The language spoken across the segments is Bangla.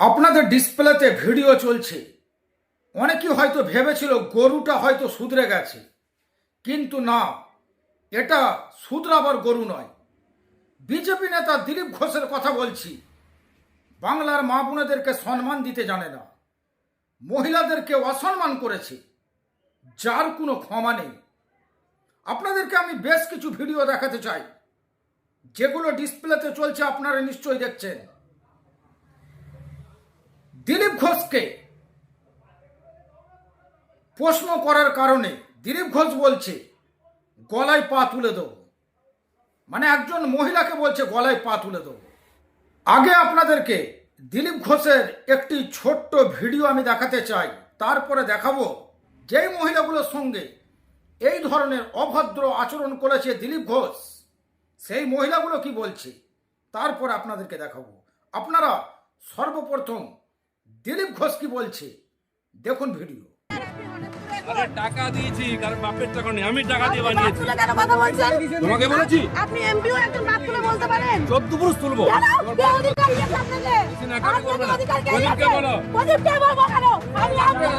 আপনাদের ডিসপ্লেতে ভিডিও চলছে। অনেকেই হয়তো ভেবেছিল গরুটা হয়তো সুধরে গেছে। কিন্তু না, এটা সুধরাবার গরু নয়। বিজেপি নেতা দিলীপ ঘোষের কথা বলছি। বাংলার মা বোনেদেরকে সম্মান দিতে জানে না। মহিলাদেরকে অসম্মান করেছে। যার কোনো ক্ষমা নেই। আপনাদেরকে আমি বেশ কিছু ভিডিও দেখাতে চাই। যেগুলো ডিসপ্লেতে চলছে, আপনারা নিশ্চয়ই দেখছেন। দিলীপ ঘোষকে প্রশ্ন করার কারণে দিলীপ ঘোষ বলছে, গলায় পা তুলে দেবো। মানে একজন মহিলাকে বলছে, গলায় পা তুলে দেবো। আগে আপনাদেরকে দিলীপ ঘোষের একটি ছোট্ট ভিডিও আমি দেখাতে চাই। তারপরে দেখাবো যেই মহিলাগুলোর সঙ্গে এই ধরনের অভদ্র আচরণ করেছে দিলীপ ঘোষ, সেই মহিলাগুলো কি বলছে? তারপর আপনাদেরকে দেখাবো। আপনারা সর্বপ্রথম দিলীপ ঘোষ কি বলছে? দেখুন ভিডিও। আরে টাকা দিয়েছি কারণ বাপের টাকা নেই আমি টাকা দিয়ে বানিয়েছি তুলে কেন কথা বলছেন? তোমাকে বলেছি আপনি এমপিও একজন বাপ তুলে বলতে পারেন চোদ্দ পুরুষ তুলবো অধিকার আপনাকে? অধিকার কে। বলব কেন? আমি আপনাকে।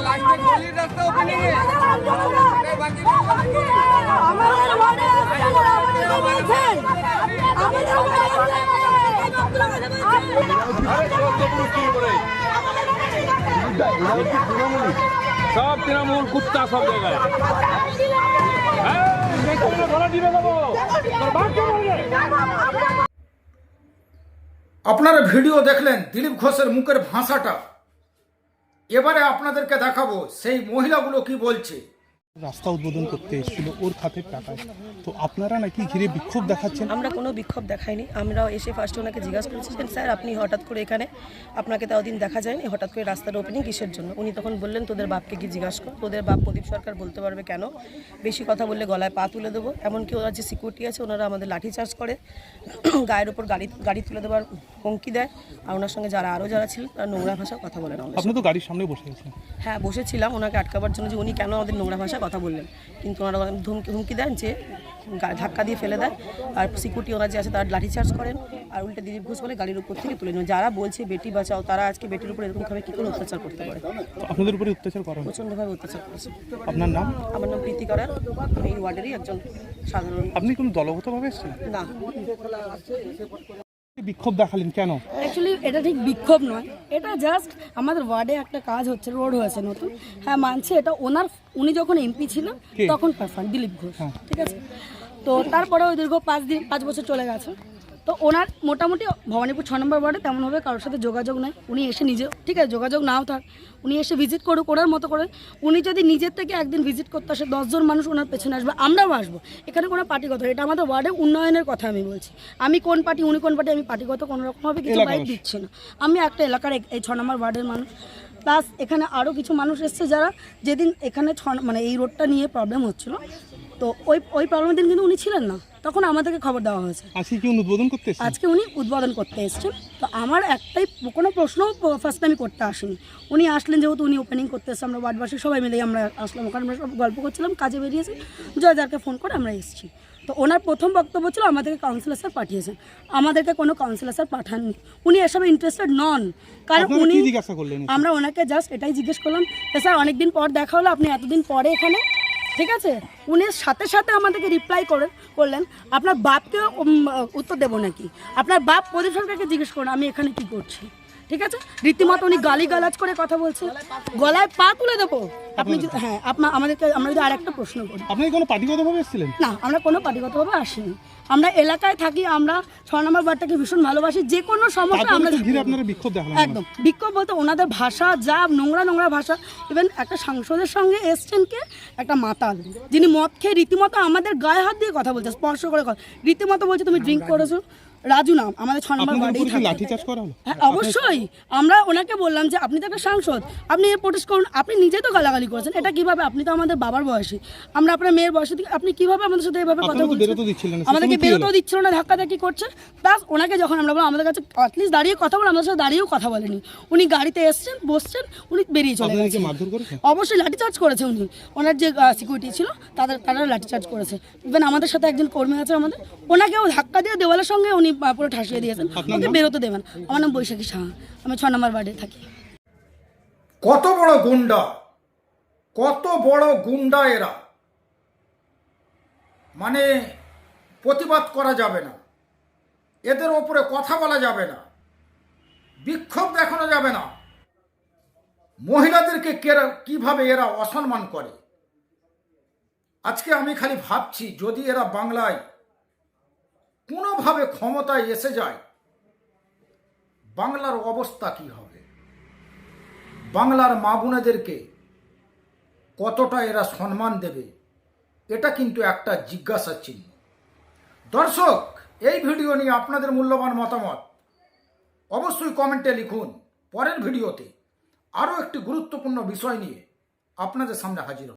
আমাদের ওয়ার্ডে আপনারা বলছেন। আমাদের আরে চোদ্দ পুরুষ তুলবো রে সব তৃণমূল, কুত্তা সব আপনারা ভিডিও দেখলেন দিলীপ ঘোষের মুখের ভাষাটা। এবারে আপনাদেরকে দেখাবো সেই মহিলাগুলো কি বলছে। রাস্তা উদ্বোধন করতে এসেছিল ওর খাতের টাকায় তো আপনারা নাকি ঘিরে বিক্ষোভ দেখাচ্ছেন? আমরা কোনো বিক্ষোভ দেখাইনি। আমরাও এসে ফার্স্টে ওনাকে জিজ্ঞাসা করেছিলেন স্যার আপনি হঠাৎ করে এখানে আপনাকে তাও দিন দেখা যায়নি? হঠাৎ করে রাস্তার ওপেনিং কিসের জন্য? উনি তখন বললেন তোদের বাপকে কি জিজ্ঞাসা কর। তোদের বাপ প্রদীপ সরকার বলতে পারবে কেন? বেশি কথা বললে গলায় পা তুলে দেবো। এমনকি ওরা যে সিকিউরিটি আছে ওনারা আমাদের লাঠিচার্জ করে। গায়ের ওপর গাড়ি গাড়ি তুলে দেওয়ার হুমকি দেয়। আর ওনার সঙ্গে যারা আরও যারা ছিলেন তারা নোংরা ভাষা কথা বলেন আমাদের আপনি তো গাড়ির সামনে বসে হ্যাঁ বসেছিলাম। ওনাকে আটকাবার জন্য যে উনি কেন আমাদের নোংরা ভাষায় কথা বললেন। কিন্তু ওনারা ধমকি হুমকি দেন যে ধাক্কা দিয়ে ফেলে দেয় আর সিকিউরিটি ওনার যে আছে তারা লাঠিচার্জ করেন। আর উল্টে দিলীপ ঘোষ বলে গাড়ির উপর থেকে তুলে নেন। যারা বলছে বেটি বাঁচাও তারা আজকে বেটির উপর এরকমভাবে কী করে অত্যাচার করতে পারে? আপনাদের উপরে অত্যাচার করা প্রচণ্ডভাবে অত্যাচার করেছে। আপনার নাম? আমার নাম প্রীতি করার। আমি এই ওয়ার্ডেরই একজন সাধারণ আপনি কোনো দলগতভাবে এসেছেন? না। বিক্ষোভ দেখালেন কেন? অ্যাকচুয়ালি এটা ঠিক বিক্ষোভ নয়। এটা জাস্ট আমাদের ওয়ার্ডে একটা কাজ হচ্ছে রোড হয়েছে নতুন। হ্যাঁ মানছে এটা ওনার উনি যখন এমপি ছিলেন তখন পারফান দিলীপ ঘোষ হ্যাঁ। ঠিক আছে? তো তারপরে ওই দীর্ঘ পাঁচ দিন পাঁচ বছর চলে গেছে। তো ওনার মোটামুটি ভবানীপুর ছ নম্বর ওয়ার্ডে তেমনভাবে কারোর সাথে যোগাযোগ নাই। উনি এসে নিজে ঠিক আছে যোগাযোগ নাও থাক উনি এসে ভিজিট করুক ওনার মতো করে। উনি যদি নিজের থেকে একদিন ভিজিট করতে আসে দশজন মানুষ ওনার পেছনে আসবে আমরাও আসব। এখানে কোনো পার্টিগত এটা আমাদের ওয়ার্ডে উন্নয়নের কথা আমি বলছি। আমি কোন পার্টি উনি কোন পার্টি আমি পার্টিগত কোনো রকমভাবে কিছু বাইক। দিচ্ছি না। আমি একটা এলাকার এই ছ নম্বর ওয়ার্ডের মানুষ। প্লাস এখানে আরও কিছু মানুষ এসছে যারা যেদিন এখানে ছ মানে এই রোডটা নিয়ে প্রবলেম হচ্ছিল। তো ওই ওই প্রবলেমের দিন কিন্তু উনি ছিলেন না। তখন আমাদেরকে খবর দেওয়া হয়েছে। আজকে কি উনি উদ্বোধন করতে এসেছেন? আজকে উনি উদ্বোধন করতে এসেছেন। তো আমার একটাই কোনো প্রশ্ন ফার্স্ট আমি করতে আসিনি। উনি আসলেন যেহেতু উনি ওপেনিং করতে এসেছে আমরা ওয়ার্ডবাসী সবাই মিলেই আমরা আসলাম। ওখানে আমরা সব গল্প করছিলাম কাজে বেরিয়েছি। জয় যারকে ফোন করে আমরা এসেছি। তো ওনার প্রথম বক্তব্য ছিল আমাদেরকে কাউন্সিলর স্যার পাঠিয়েছেন। আমাদেরকে কোনো কাউন্সিলর স্যার পাঠাননি। উনি এসবে ইন্টারেস্টেড নন। কারণ আপনারা উনি কি জিজ্ঞাসা করলেন আমরা ওনাকে জাস্ট এটাই জিজ্ঞেস করলাম যে স্যার অনেকদিন পর দেখা হলো আপনি এতদিন পরে এখানে? ঠিক আছে? উনি সাথে সাথে আমাদেরকে রিপ্লাই করেন, করলেন, আপনার বাপকে উত্তর দেবো নাকি? আপনার বাপ প্রদীপ সরকারকে জিজ্ঞেস করুন, আমি এখানে কি করছি? ঠিক আছে? রীতিমতো উনি গালি গালাজ করে কথা বলছে। গলায় পা তুলে দেবো। আপনি যদি হ্যাঁ আপনার আমাদেরকে আমরা যদি আরেকটা প্রশ্ন করি। আপনি কোনো পার্টিগতভাবে এসেছিলেন? না আমরা কোনো পার্টিগতভাবে আসিনি। আমরা এলাকায় থাকি আমরা ছ নম্বর ওয়ার্ডটাকে ভীষণ ভালোবাসি। যে কোনো সমস্যা আমরা তো ঘিরে আপনারা বিক্ষোভ দেখালেন একদম। বিক্ষোভ বলতে ওনাদের ভাষা যা নোংরা নোংরা ভাষা। ইভেন একটা সাংসদের সঙ্গে এসছেন কে? একটা মাতাল যিনি মদ খেয়ে রীতিমতো আমাদের গায়ে হাত দিয়ে কথা বলছে স্পর্শ করে কথা রীতিমতো বলছে তুমি ড্রিঙ্ক করেছ। রাজু নাম আমাদের ছ নম্বর ওয়ার্ডেই থাকে হ্যাঁ অবশ্যই। আমরা ওনাকে বললাম যে আপনি তো একটা সাংসদ আপনি প্রোটেস্ট করুন আপনি নিজে তো গালাগালি করেছেন এটা কীভাবে? আপনি তো আমাদের বাবার বয়সী। আমরা আপনার মেয়ের বয়সী থেকে আপনি কীভাবে আমাদের সাথে এভাবে কথা বলছেন? আমাদেরকে বেরোতেও? দিচ্ছিল না ধাক্কা ধাক্কি করছে। প্লাস ওনাকে যখন আমরা বললাম আমাদের কাছে অ্যাটলিস্ট দাঁড়িয়ে কথা বলে আমাদের সাথে দাঁড়িয়েও কথা বলেনি। উনি গাড়িতে এসছেন বসছেন উনি বেরিয়ে চলে গেছেন। অবশ্যই লাঠিচার্জ করেছে উনি। ওনার যে সিকিউরিটি ছিল তাদের তারা লাঠিচার্জ করেছে। ইভেন আমাদের সাথে একজন কর্মী আছে আমাদের ওনাকেও ধাক্কা দিয়ে দেওয়ালের সঙ্গে উনি পুরো ঠাসিয়ে দিয়েছেন। ওকে বেরোতে দেবেন। আমার নাম বৈশাখী সাহা। আমি ছ নম্বর ওয়ার্ডে থাকি। কত বড় গুন্ডা? কত বড় গুন্ডা এরা? মানে প্রতিবাদ করা যাবে না। এদের ওপরে কথা বলা যাবে না। বিক্ষোভ দেখানো যাবে না। মহিলাদেরকে কেরা কীভাবে এরা অসম্মান করে? আজকে আমি খালি ভাবছি যদি এরা বাংলায় কোনোভাবে ক্ষমতায় এসে যায়, বাংলার অবস্থা কি হবে? বাংলার মা বোনেদেরকে কতটা এরা সম্মান দেবে? এটা কিন্তু একটা জিজ্ঞাসার চিহ্ন। দর্শক, এই ভিডিও নিয়ে আপনাদের মূল্যবান মতামত অবশ্যই কমেন্টে লিখুন। পরের ভিডিওতে আরও একটি গুরুত্বপূর্ণ বিষয় নিয়ে আপনাদের সামনে হাজির।